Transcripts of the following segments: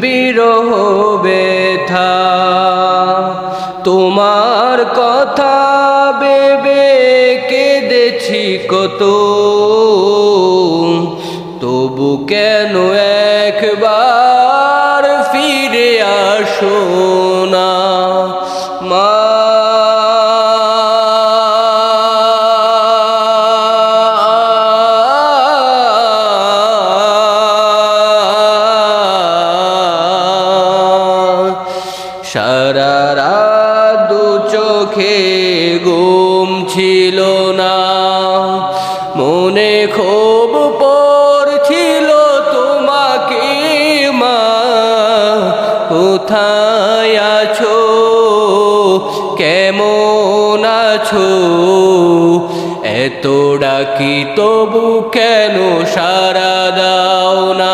বিরহ বেথা তোমার কথা বেবে কেঁদেছি কত। তবু কেন একবার ফিরে আসো? দু চোখে ঘুম ছিল না। মনে ক্ষোভ পড়ছিল তোমাকে মা। কোথায় আছো? কেমন আছো? এত ডাকি তবু কেন সারা দাও না?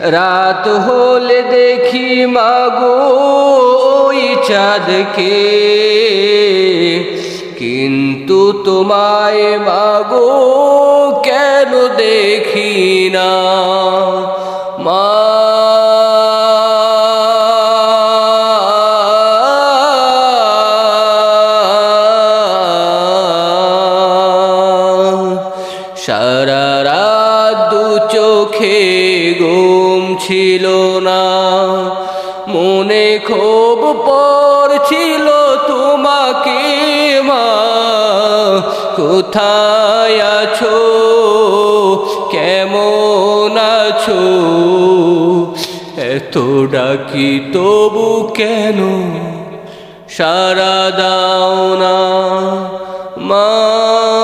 রাত হলে দেখি মাগো ওই চাঁদকে। কিন্তু তোমায় মাগো কেন দেখি না? মা সারা রাত দু চোখে ঘুম ছিল না। মনে ক্ষোভ পড়ছিল তোমাকে মা। কোথায় আছো? কেমন আছো? এত ডাকি তবু কেন? সারা দাও না। মা